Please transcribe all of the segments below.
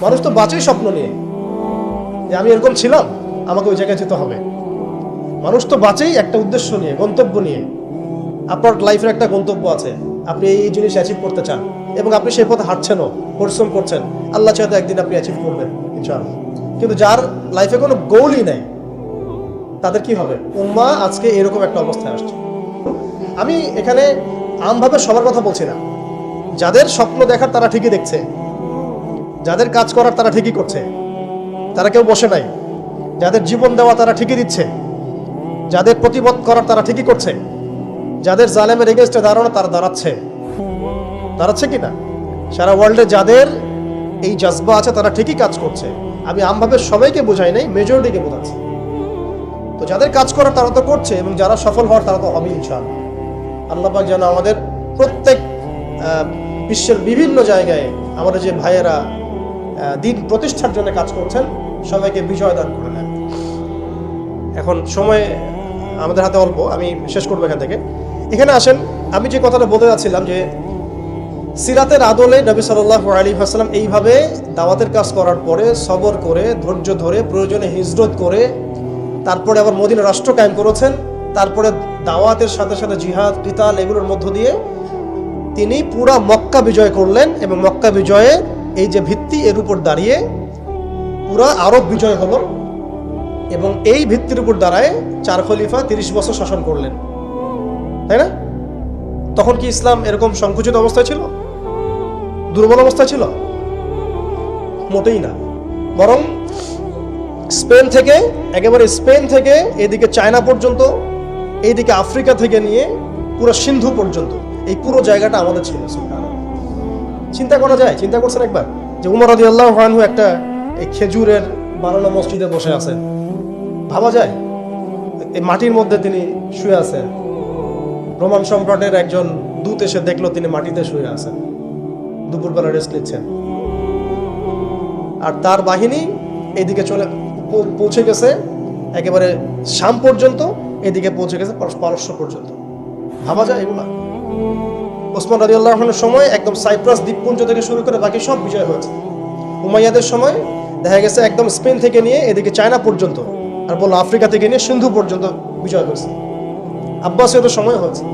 মানুষ তো বাঁচেই স্বপ্ন নিয়ে। যে আমি এরকম ছিলাম, আমাকে ওই জায়গায় যেতে হবে। মানুষ তো বাঁচেই একটা উদ্দেশ্য নিয়ে, গন্তব্য নিয়ে। আপনার লাইফের একটা গন্তব্য আছে। আপনি এই জিনিস অ্যাচিভ করতে চান এবং আপনি সেই পথে হাঁটছেনও, পরিশ্রম করছেন। আল্লাহ চাইতে একদিন আপনি অ্যাচিভ করবেন, ইনশাআল্লাহ। কিন্তু যার লাইফে কোনো গোলই নেই, তাদের কি হবে? উম্মা আজকে এরকম একটা অবস্থায় আসছে। আমি এখানে আমভাবে সবার কথা বলছি না। যাদের স্বপ্ন দেখার তারা ঠিকই দেখছে। যাদের কাজ করার তারা ঠিকই করছে। তারা কেউ বসে নাই। যাদের জীবন দেওয়া তারা ঠিকই দিচ্ছে। যাদের প্রতিবাদ করার তারা ঠিকই করছে। যাদের জালেমের এগেনস্টে দাঁড়ানো তারা দাঁড়াচ্ছে। দাঁড়াচ্ছে কি না সারা ওয়ার্ল্ডে যাদের এই জজবা আছে তারা ঠিকই কাজ করছে। আমি আমভাবে সবাইকে বোঝাই নাই মেজরিটিকে বোঝাচ্ছি। তো যাদের কাজ করার তারা তো করছে এবং যারা সফল হওয়ার তারা তো হবে ইনশাআল্লাহ। আল্লাহবাক যেন আমাদের প্রত্যেক বিশ্বের বিভিন্ন জায়গায় আমাদের যে ভাইয়েরা দিন প্রতিষ্ঠার জন্য কাজ করছেন। সবাইকে বিজয় দান করে নেন। এখন সময় আমাদের হাতে অল্প, আমি শেষ করব এখান থেকে। এখানে আসেন, আমি যে কথাটা বলতে যাচ্ছিলাম যে, সিরাতের আদলে নবী সাল্লাহ আলী হাসলাম এইভাবে দাওয়াতের কাজ করার পরে সবর করে, ধৈর্য ধরে, প্রয়োজনে হিজরত করে, তারপরে আবার মদিনা রাষ্ট্র কায়েম করেছেন, তারপরে দাওয়াতের সাথে সাথে জিহাদ কিতাল এগুলোর মধ্য দিয়ে তিনি পুরা মক্কা বিজয় করলেন এবং মক্কা বিজয়ে এই যে ভিত্তি এর উপর দাঁড়িয়ে পুরা আরব বিজয় হলো এবং এই ভিত্তির উপর দাঁড়ায় চার খলিফা তিরিশ বছর শাসন করলেন। তাই না? তখন কি ইসলাম এরকম সংকুচিত অবস্থায় ছিল? দুর্বল অবস্থা ছিল? মোটেই না। বরং স্পেন থেকে, একেবারে স্পেন থেকে এদিকে চায়না পর্যন্ত, এইদিকে আফ্রিকা থেকে নিয়ে পুরো সিন্ধু পর্যন্ত, এই পুরো জায়গাটা আমাদের ছিল। চিন্তা করা যায়, চিন্তা করছেন একবার যে উমর রাজি আল্লাহ একটা এই খেজুরের বানানো মসজিদে বসে আছেন। ভাবা যায়? এই মাটির মধ্যে তিনি শুয়ে আছেন। রোমান সম্রাটের একজন দূত এসে দেখল তিনি মাটিতে শুয়ে আছেন। দুপুরবেলা রেস্ট নিচ্ছেন। আর তার বাহিনী এদিকে চলে পৌঁছে গেছে। একেবারে শাম পর্যন্ত এদিকে পৌঁছে গেছে পারস- পারস্য পর্যন্ত। ভাবা যায় এগুলা? ওসমান রাজি আল্লাহনের সময় একদম সাইপ্রাস দ্বীপপুঞ্জ থেকে শুরু করে বাকি সব বিজয় হয়েছে। উমাইয়াদের সময় দেখা গেছে একদম স্পেন থেকে নিয়ে এদিকে চায়না পর্যন্ত আর বলল আফ্রিকা থেকে নিয়ে সিন্ধু পর্যন্ত বিজয় হয়েছে। আব্বাসীয়দের সময় হয়েছে।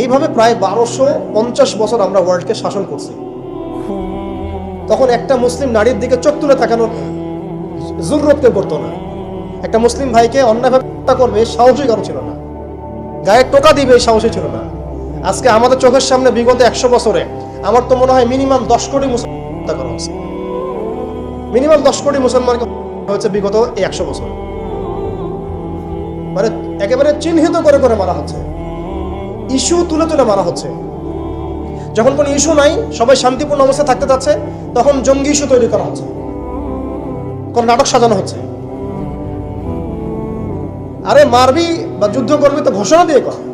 এইভাবে প্রায় বারোশো পঞ্চাশ বছর আমরা ওয়ার্ল্ডকে শাসন করছি। তখন একটা মুসলিম নারীর দিকে চোখ তুলে তাকানোর জরুরতকে করতো না। একটা মুসলিম ভাইকে অন্যায়ভাবে হত্যা করবে সাহসই কারও ছিল না। গায়ে টোকা দিবে সাহসই ছিল না। আজকে আমাদের চোখের সামনে বিগত একশো বছরে আমার তো মনে হয় মিনিমাম দশ কোটি মুসলমান করা মিনিমাম দশ কোটি মুসলমানকে হয়েছে বিগত এই একশো বছর। মানে একেবারে চিহ্নিত করে করে মারা হচ্ছে। ইস্যু তুলে তুলে মারা হচ্ছে। যখন কোনো ইস্যু নাই, সবাই শান্তিপূর্ণ অবস্থায় থাকতে যাচ্ছে, তখন জঙ্গি ইস্যু তৈরি করা হচ্ছে। কোন নাটক সাজানো হচ্ছে। আরে মারবি বা যুদ্ধ করবি তো ঘোষণা দিয়ে কর।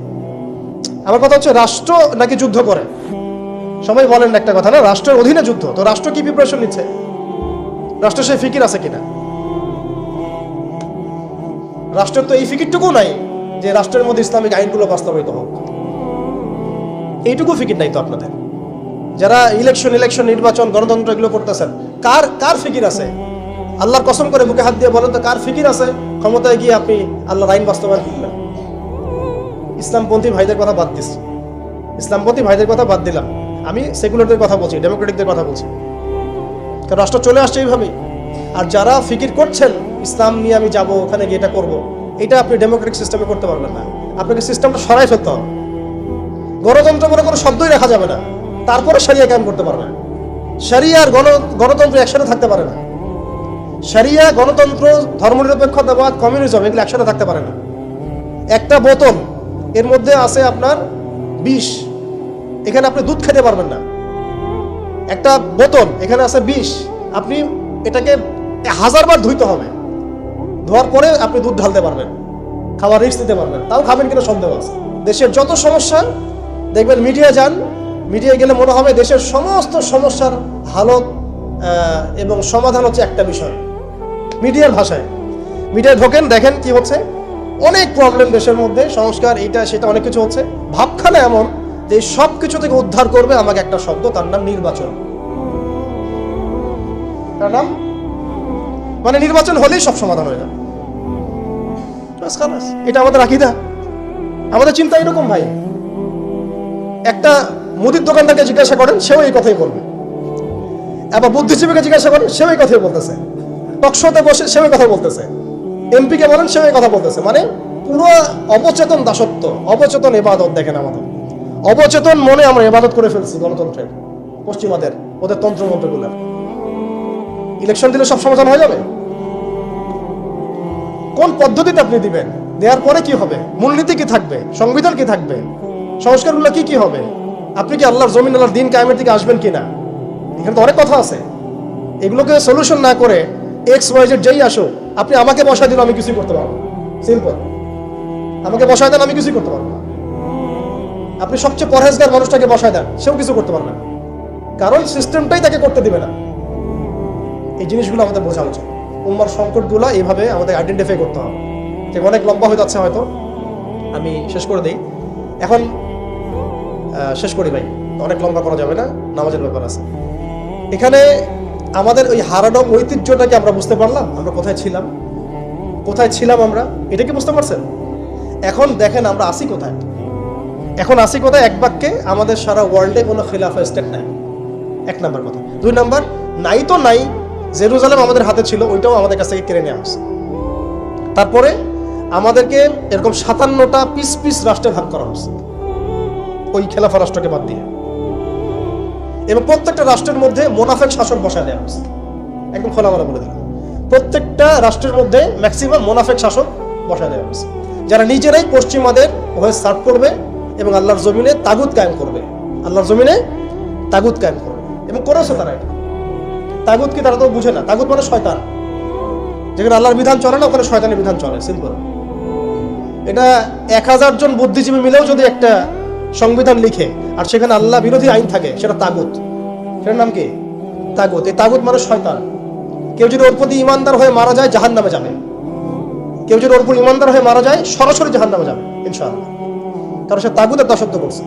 আমার কথা হচ্ছে রাষ্ট্র নাকি যুদ্ধ করে? সবাই বলেন একটা কথা, না? রাষ্ট্রের অধীনে যুদ্ধ, তো রাষ্ট্র কি প্রিপারেশন নিচ্ছে? রাষ্ট্র সেই ফিকির আছে কিনা? রাষ্ট্রের তো এই ফিকিরটুকু নাই যে রাষ্ট্রের মধ্যে ইসলামিক আইনগুলো বাস্তবায়িত হোক। এইটুকু ফিকির নাই তো আপনাদের? যারা ইলেকশন ইলেকশন নির্বাচন, গণতন্ত্র এগুলো করতেছেন, কার কার ফিকির আছে? আল্লাহর কসম করে বুকে হাত দিয়ে বলেন তো কার ফিকির আছে? ক্ষমতায় গিয়ে আপনি আল্লাহর আইন বাস্তবায়ন করবেন ইসলামপন্থী ভাইদের কথা বাদ দিচ্ছি ইসলামপন্থী ভাইদের কথা বাদ দিলাম। আমি সেকুলারদের কথা বলছি, ডেমোক্রেটিকদের কথা বলছি। তো রাষ্ট্র চলে আসছে এইভাবেই। আর যারা ফিকির করছেন, ইসলাম নিয়ে আমি যাব, ওখানে গিয়ে এটা করব, এটা আপনি ডেমোক্রেটিক সিস্টেমে করতে পারবেন না। আপনাকে সিস্টেমটা সরাই ফেলতে হবে। গণতন্ত্র বলে কোনো শব্দই রাখা যাবে না। তারপরে সারিয়া কায়েম করতে পারবে। সারিয়া আর গণ গণতন্ত্র একসাথে থাকতে পারে না। সারিয়া গণতন্ত্র, ধর্মনিরপেক্ষতাবাদ কমিউনিজম এগুলো একসাথে থাকতে পারে না। একটা বোতল এর মধ্যে আছে আপনার বিষ। এখানে আপনি দুধ খেতে পারবেন না। একটা বোতল, এখানে আছে বিষ। আপনি এটাকে হাজারবার ধুইতে হবে। ধোয়ার পরে আপনি দুধ ঢালতে পারবেন। খাবার রিস্ক দিতে পারবেন। তাও খাবেন কিনা সন্দেহ আছে। দেশের যত সমস্যা, দেখবেন মিডিয়া যান। মিডিয়া গেলে মনে হবে দেশের সমস্ত সমস্যার হালত এবং সমাধান হচ্ছে একটা বিষয়। মিডিয়ার ভাষায়। মিডিয়ায় ঢোকেন, দেখেন কি হচ্ছে। অনেক প্রবলেম দেশের মধ্যে, সংস্কার এটা সেটা অনেক কিছু হচ্ছে। ভাবখানা এমন যে সব কিছু থেকে উদ্ধার করবে আমাকে একটা শব্দ, তার নাম নির্বাচন। তার নাম? মানে নির্বাচন হলেই সব সমাধান হয়ে যাবে। এটা আমাদের আকিদা। আমাদের চিন্তা এরকম, ভাই। একটা মুদির দোকানদারকে জিজ্ঞাসা করেন, সেও এই কথাই বলবে। আবার বুদ্ধিজীবীকে জিজ্ঞাসা করেন, সেও এই কথাই বলতেছে। টকশোতে বসে সেও কথা বলতেছে। এমপিকে বলেন এই কথা বলতেছে। মানে পুরো অবচেতন দাসত্ব, অবচেতন এবাদত দেখেন আমাদের। অবচেতন মনে আমরা এবাদত করে ফেলছি গণতন্ত্রের, পশ্চিমাদের, ওদের তন্ত্রমন্ত্রগুলোর ইলেকশন দিলে সব সমাধান হয়ে যাবে? কোন পদ্ধতিতে আপনি দিবেন? দেওয়ার পরে কি হবে? মূলনীতি কি থাকবে? সংবিধান কি থাকবে? সংস্কারগুলো কি কি হবে? আপনি কি আল্লাহর জমিন, আল্লাহর দিন কায়েমের দিকে আসবেন কিনা? এখানে তো অনেক কথা আছে। এগুলোকে সলিউশন না করে এক্স ওয়াই জেড যেই আসো আপনি আমাকে বসায় দিন আমি কিছুই করতে পারব সিম্পল আমাকে বসায় দেন, আমি কিছুই করতে পারব না। আপনি সবচেয়ে পরহেজগার মানুষটাকে বসায় দেন, সেও কিছু করতে পারবে না। কারণ সিস্টেমটাই তাকে করতে দিবে না। এই জিনিসগুলো আমাদের বোঝা উচিত। উম্মার সংকটগুলো এইভাবে আমাদের আইডেন্টিফাই করতে হবে। যে অনেক লম্বা হয়ে যাচ্ছে হয়তো। আমি শেষ করে দিই। এখন শেষ করি ভাই। অনেক লম্বা করা যাবে না, নামাজের ব্যাপার আছে। এখানে আমাদের ওই হারানো ঐতিহ্যটাকে আমরা বুঝতে পারলাম, আমরা কোথায় ছিলাম? কোথায় ছিলাম আমরা? এটা কি বুঝতে পারছেন? এখন দেখেন আমরা আসি কোথায়। এখন আসি কোথায়? এক বাক্যে আমাদের সারা ওয়ার্ল্ডে কোনো খিলাফা স্টেট নাই। এক নাম্বার কথা। দুই নাম্বার, নাই তো নাই, জেরুজালেম আমাদের হাতে ছিল, ওইটাও আমাদের কাছ থেকে কেড়ে নেওয়া হয়েছে তারপরে আমাদেরকে এরকম সাতান্নটা পিস পিস রাষ্ট্রে ভাগ করা হয়েছে ওই খেলাফা রাষ্ট্রকে বাদ দিয়ে। এবং প্রত্যেকটা রাষ্ট্রের মধ্যে মোনাফেক শাসক বসায় দেওয়া হয়েছে। একদম খোলামেলা বলে দিলাম। প্রত্যেকটা রাষ্ট্রের মধ্যে ম্যাক্সিমাম মোনাফেক শাসক বসায় দেওয়া হয়েছে। যারা নিজেরাই পশ্চিমাদের হয়ে সার্ভ করবে এবং আল্লাহর জমিনে তাগুত কায়েম করবে, আল্লাহর জমিনে তাগুত কায়েম করবে। এবং করেছে তারা এটা। তাগুত কি তারা তো বুঝে না। তাগুত মানে শয়তান। যেখানে আল্লাহর বিধান চলে না, ওখানে শয়তানের বিধান চলে। সিম্পল এটা এক হাজার জন বুদ্ধিজীবী মিলেও যদি একটা সংবিধান লিখে, আর সেখানে আল্লাহ বিরোধী আইন থাকে, সেটা তাগুত। সেটার নাম কি? তাগুত। এই তাগুত মানে শয়তান। কেউ যদি ওর প্রতি ইমানদার হয়ে মারা যায় জাহান নামে যাবে। কেউ যদি ওর প্রতি ইমানদার হয়ে মারা যায়, সরাসরি জাহান নামে যাবে, ইনশাআল্লাহ। কারণ সে তাগুতের দাসত্ব করছে।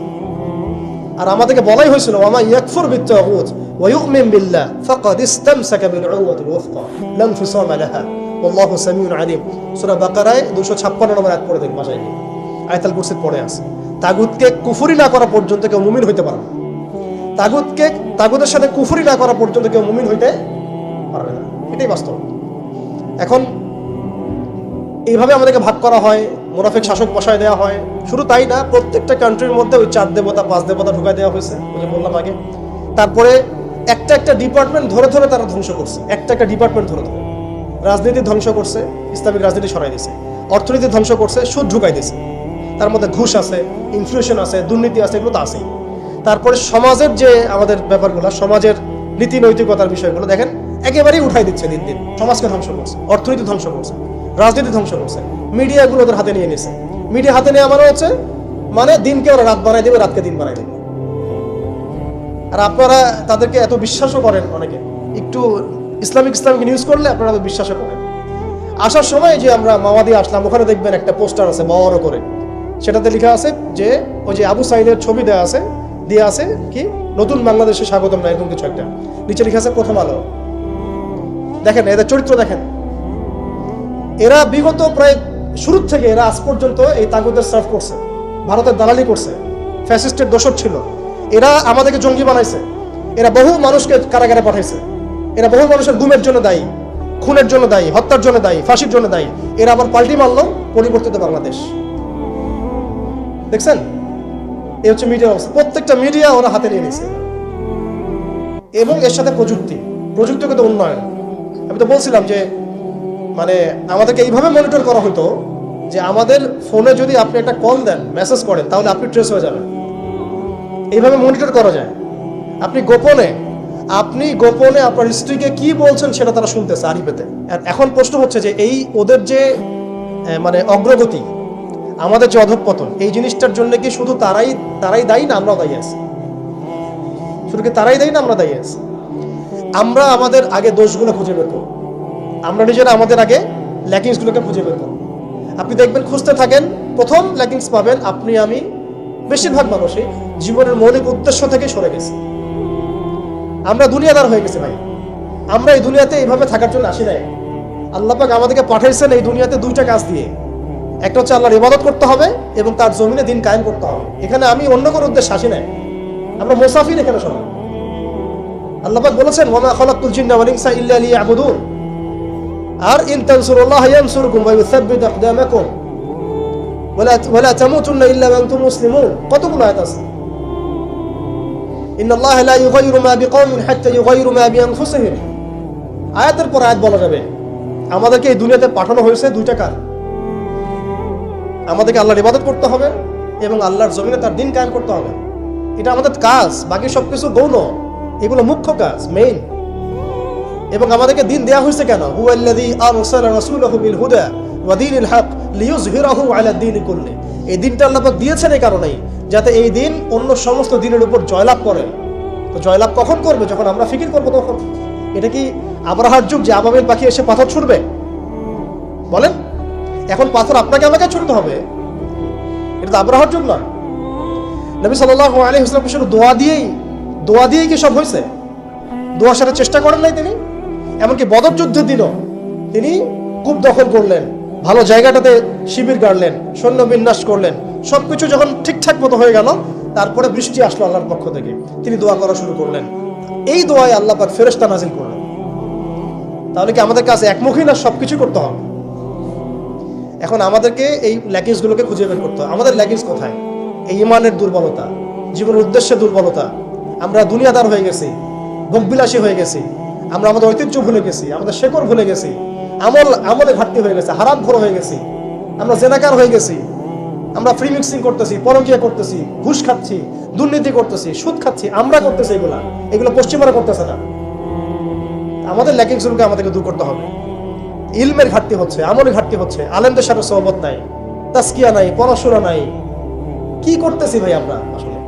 আর আমাদেরকে বলাই হয়েছিল ওয়ামা ইয়াকফুর বিত্তাগুত ওয়া ইউমিন বিল্লাহ ফাকাদ ইসতামসাকা বিল উরওয়াতিল ওয়াথকা লা ইনফিসামা লাহা ওয়াল্লাহু সামিউন আলিম। সূরা বাকারায় 256 নম্বর আয়াত পড়ে দেখুন বাসায় আয়াতুল কুরসির পড়ে আছে। তাগুতকে কুফরি না করা পর্যন্ত কেউ মুমিন হইতে পারে না। তাগুতকে, তাগুতের সাথে কুফরি না করা পর্যন্ত কেউ মুমিন হইতে পারবে না। এটাই বাস্তব। এখন এইভাবে আমাদেরকে ভাগ করা হয়, মোনাফেক শাসক বসায় দেওয়া হয়। শুধু তাই না, প্রত্যেকটা কান্ট্রির মধ্যে ওই চার দেবতা, পাঁচ দেবতা ঢুকাই দেওয়া হয়েছে, ওই যে বললাম আগে। তারপরে একটা একটা ডিপার্টমেন্ট ধরে ধরে তারা ধ্বংস করছে। একটা একটা ডিপার্টমেন্ট ধরে ধরে। রাজনীতি ধ্বংস করছে, ইসলামিক রাজনীতি সরাই দিছে অর্থনীতি ধ্বংস করছে, সুদ ঢুকাই দিছে তার মধ্যে ঘুষ আছে ইনফ্লেশন আছে, দুর্নীতি আছে, এগুলো তো আছেই। তারপরে সমাজের যে আমাদের ব্যাপারগুলো, সমাজের নীতি নৈতিকতার বিষয়গুলো, দেখেন, একেবারেই উঠাই দিচ্ছে দিন দিন। সমাজকে ধ্বংস করছে, অর্থনীতি ধ্বংস করছে, রাজনীতি ধ্বংস করছে মিডিয়াগুলো ওদের হাতে নিয়ে নিছে মিডিয়া হাতে নেওয়া মানে হচ্ছে মানে দিনকে ওরা রাত বানাই দেবে, রাতকে দিন বানাই দেবে। আর আপনারা তাদেরকে এত বিশ্বাসও করেন অনেকে। একটু ইসলামিক ইসলামিক নিউজ করলে আপনারা বিশ্বাসও করেন। আসার সময় যে আমরা মাওয়াদি আসলাম, ওখানে দেখবেন একটা পোস্টার আছে, বড় করে। সেটাতে লেখা আছে যে, ওই যে আবু সাইদের ছবি দেওয়া আছে, দিয়ে আছে কি, নতুন বাংলাদেশে স্বাগতম না, এরকম কিছু একটা। নিচে লেখা আছে প্রথম আলো। দেখেন, এদের চরিত্র দেখেন। এরা বিগত প্রায় শুরু থেকে, এরা আজ পর্যন্ত এই তাগুদের সার্ভ করছে। ভারতের দালালি করছে। ফ্যাসিস্টের দোষর ছিল। এরা আমাদেরকে জঙ্গি বানাইছে। এরা বহু মানুষকে কারাগারে পাঠাইছে। এরা বহু মানুষের গুমের জন্য দায়ী, খুনের জন্য দায়ী, হত্যার জন্য দায়ী, ফাঁসির জন্য দায়ী। এরা আবার পাল্টি মারল পরিবর্তিত বাংলাদেশ। দেখছেন? এই হচ্ছে মিডিয়ার অবস্থা। প্রত্যেকটা মিডিয়া ওরা হাতে নিয়ে নিছে এবং এর সাথে প্রযুক্তি। প্রযুক্তিগত উন্নয়ন। আমি তো বলছিলাম যে মানে আমাদেরকে এইভাবে মনিটর করা হতো যে আমাদের ফোনে যদি আপনি একটা কল দেন মেসেজ করেন, তাহলে আপনি ট্রেস হয়ে যাবেন। এইভাবে মনিটর করা যায়। আপনি গোপনে আপনি গোপনে আপনার স্ত্রীকে কি বলছেন সেটা তারা শুনতেছে আরিফেতে আর এখন প্রশ্ন হচ্ছে যে এই ওদের যে মানে অগ্রগতি আমাদের যে অধঃপতন এই জিনিসটার জন্য কি শুধু তারাই তারাই দায়ী না আমরাও দায়ী আছি? শুধু কি তারাই দায়ী না আমরা দায়ী আছি? আমরা আমাদের আগে দোষগুলো খুঁজে বের করব। আমরা নিজেরা আমাদের আগে ল্যাকিংসগুলোকে খুঁজে বের করব। আপনি দেখবেন খুঁজতে থাকেন, প্রথম ল্যাকিংস পাবেন আপনি, আমি বেশিরভাগ মানুষই জীবনের মৌলিক উদ্দেশ্য থেকে সরে গেছি। আমরা দুনিয়াদার হয়ে গেছি ভাই। আমরা এই দুনিয়াতে এইভাবে থাকার জন্য আসি নাই। আল্লাহ পাক আমাদেরকে পাঠাইছেন এই দুনিয়াতে দুইটা কাজ দিয়ে। একটা হচ্ছে আল্লাহর ইবাদত করতে হবে এবং তার জমিনে দিন কায়েম করতে হবে। এখানে আমি অন্য কোনো উদ্দেশ্যে আসি নাই। আমরা মুসাফির এখানে আল্লাহ বলেছেন ইল্লা আর ইন তানসুরুল্লাহ ইয়ানসুরকুম ওয়া ইউসাব্বিত আকদামাকুম। ওয়ালা ওয়ালা তামুতুন্না ইল্লা ওয়া আনতুম মুসলিমুন। কতগুলো আয়াত আছে? ইন্নাল্লাহ লা ইউগাইরু মা বিকওমিন হাত্তা ইউগাইরু মা বিআনফুসিহিম। আয়াতের পর আয়াত বলা যাবে, আমাদেরকে এই দুনিয়াতে পাঠানো হয়েছে দুইটা কাজ। আমাদেরকে আল্লাহর ইবাদত করতে হবে এবং আল্লাহর জমিনে তার দিন কায়েম করতে হবে। এটা আমাদের কাজ, বাকি সবকিছু গৌণ। এগুলো মুখ্য কাজ মেইন এবং আমাদেরকে দিন দেয়া হয়েছে কেন? হুয়াল্লাযী আরসালা রাসূলাহু বিল হুদা ওয়া দীনিল হক লিইয়ুযহিরাহু আলা দীনি কুল্লি। এই দিনটা আল্লাহ পাক দিয়েছেন এই কারণেই, যাতে এই দিন অন্য সমস্ত দিনের উপর জয়লাভ করে। তো জয়লাভ কখন করবে? যখন আমরা ফিকির করব তখন। এটা কি আবরাহার যুগ যে আবাবিল পাখি এসে পাথর ছুটবে বলেন। এখন পাথর আপনাকে আমাকে ছুটতে হবে। এটা তো আবরাহার যুগ নয় নবী সাল্লাল্লাহু আলাইহি ওয়াসাল্লাম শুধু দোয়া দিয়েই দোয়া দিয়েই কি সব হয়েছে? দোয়া সারার চেষ্টা করেন নাই তিনি? এমনকি বদর যুদ্ধের দিনও তিনি কূপ দখল করলেন, ভালো জায়গাটাতে শিবির গাড়লেন, সৈন্য বিন্যাস করলেন, সবকিছু যখন ঠিকঠাক মতো হয়ে গেল, তারপরে বৃষ্টি আসলো আল্লাহর পক্ষ থেকে। তিনি দোয়া করা শুরু করলেন। এই দোয়ায় আল্লাহ পাক ফেরেশতা নাজিল করলেন। তাহলে কি আমাদের কাছে একমুখী না সবকিছু করতে হবে? এখন আমাদেরকে এই ল্যাকিংসগুলোকে খুঁজে বের করতে হবে। আমাদের ল্যাকিংস কোথায়? এই ইমানের দুর্বলতা, জীবনের উদ্দেশ্যে দুর্বলতা। আমরা দুনিয়াদার হয়ে গেছি, ভোগবিলাসী হয়ে গেছি। আমরা আমাদের ঐতিহ্য ভুলে গেছি, আমাদের শেকড় ভুলে গেছি। আমল, আমলে ঘাটতি হয়ে গেছে, হারাম ঘর হয়ে গেছি। আমরা জেনাকার হয়ে গেছি। আমরা ফ্রি মিক্সিং করতেছি, পরকিয়া করতেছি, ঘুষ খাচ্ছি, দুর্নীতি করতেছি, সুদ খাচ্ছি, আমরা করতেছি এগুলা। এগুলো পশ্চিমারা করতেছে না। আমাদের ল্যাকিংসগুলোকে আমাদেরকে দূর করতে হবে। ইলমের ঘাটতি হচ্ছে, আমলের ঘাটতি হচ্ছে, আলেমদের সাথে সহবত নাই তাস্কিয়া নাই, পড়াশোনা নাই। কি করতেছি ভাই আমরা আসলে?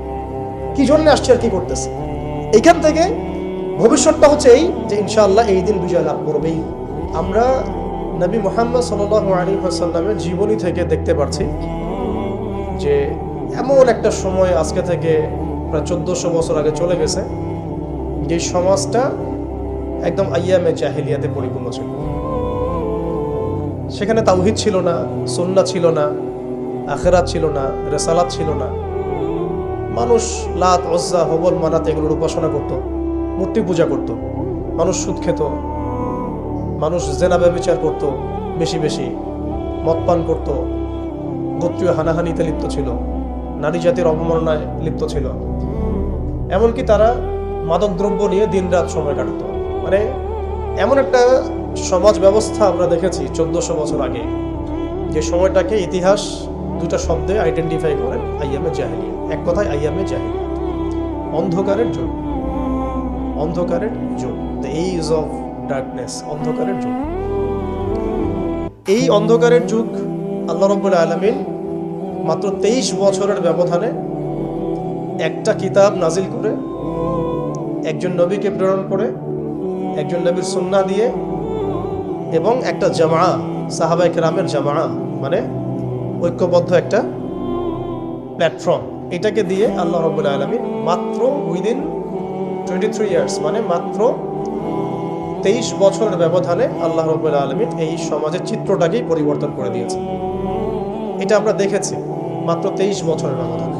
কি জন্য আসছি আর কি করতেছি? এখান থেকে ভবিষ্যৎটা হচ্ছে এই যে ইনশাআল্লাহ এই দিন বিজয় লাভ করবেই। আমরা নবী মোহাম্মদ সাল্লামের জীবনী থেকে দেখতে পারছি যে এমন একটা সময় আজকে থেকে প্রায় চোদ্দশো বছর আগে চলে গেছে। যে সমাজটা একদম আইয়ামে জাহিলিয়াতে পরিপূর্ণ ছিল। সেখানে তাওহিদ ছিল না সুন্না ছিল না, আখেরাত ছিল না, রেসালাত ছিল না। মানুষ লাত অজ্জা হবল, মানাত এগুলোর উপাসনা করত, মূর্তি পূজা করত, মানুষ সুদ খেত, মানুষ জেনা ব্যবচার করত, বেশি বেশি মদ পান করত, গোত্রীয় হানাহানিতে লিপ্ত ছিল, নারী জাতির অবমাননায় লিপ্ত ছিল। এমনকি তারা মাদকদ্রব্য নিয়ে দিনরাত সময় কাটত। মানে এমন একটা সমাজ ব্যবস্থা আমরা দেখেছি চোদ্দশো বছর আগে। যে সময়টাকে ইতিহাস দুটা শব্দে আইডেন্টিফাই করেন আইয়ামে জাহেলিয়া। এক কথায় আইয়ামে জাহেলিয়া। অন্ধকারের যুগ অন্ধকারের যুগ দ্য এইজ অফ ডার্কনেস অন্ধকারের যুগ এই অন্ধকারের যুগ আল্লাহ রব্বুল আলমিন মাত্র তেইশ বছরের ব্যবধানে একটা কিতাব নাজিল করে, একজন নবীকে প্রেরণ করে, একজন নবীর সুন্না দিয়ে এবং একটা জামা সাহাবাই কেরামের জামা মানে ঐক্যবদ্ধ একটা প্ল্যাটফর্ম এটাকে দিয়ে আল্লাহ রবুল্লা আলমী মাত্র উইদিন টোয়েন্টি থ্রি ইয়ার্স মানে মাত্র তেইশ বছরের ব্যবধানে আল্লাহ রবুল্লা আলমিন এই সমাজের চিত্রটাকেই পরিবর্তন করে দিয়েছে এটা আমরা দেখেছি, মাত্র তেইশ বছরের ব্যবধানে।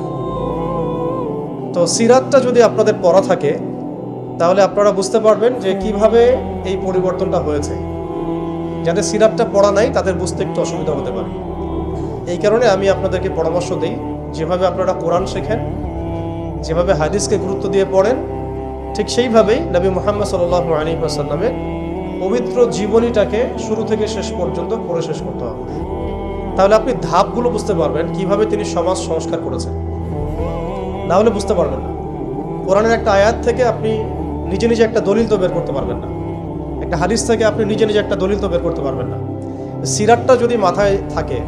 তো সিরাতটা যদি আপনাদের পড়া থাকে, তাহলে আপনারা বুঝতে পারবেন যে কীভাবে এই পরিবর্তনটা হয়েছে। যাদের সিরাপটা পড়া নাই, তাদের বুঝতে একটু অসুবিধা হতে পারে। এই কারণে আমি আপনাদেরকে পরামর্শ দিই, যেভাবে আপনারা কোরআন শেখেন, যেভাবে হাদিসকে গুরুত্ব দিয়ে পড়েন, ঠিক সেইভাবেই নবী মোহাম্মদ সাল্লাহ আলী আসাল্লামের পবিত্র জীবনীটাকে শুরু থেকে শেষ পর্যন্ত পড়ে শেষ করতে হবে। তাহলে আপনি ধাপগুলো বুঝতে পারবেন কীভাবে তিনি সমাজ সংস্কার করেছেন। না হলে বুঝতে পারবেন না। কোরআনের একটা আয়াত থেকে আপনি নিজে নিজে একটা দলিল তো বের করতে পারবেন না। একটা হাদিস থেকে আপনি নিজে নিজে একটা দলিল তো বের করতে পারবেন না। সিরাটটা যদি মাথায় থাকে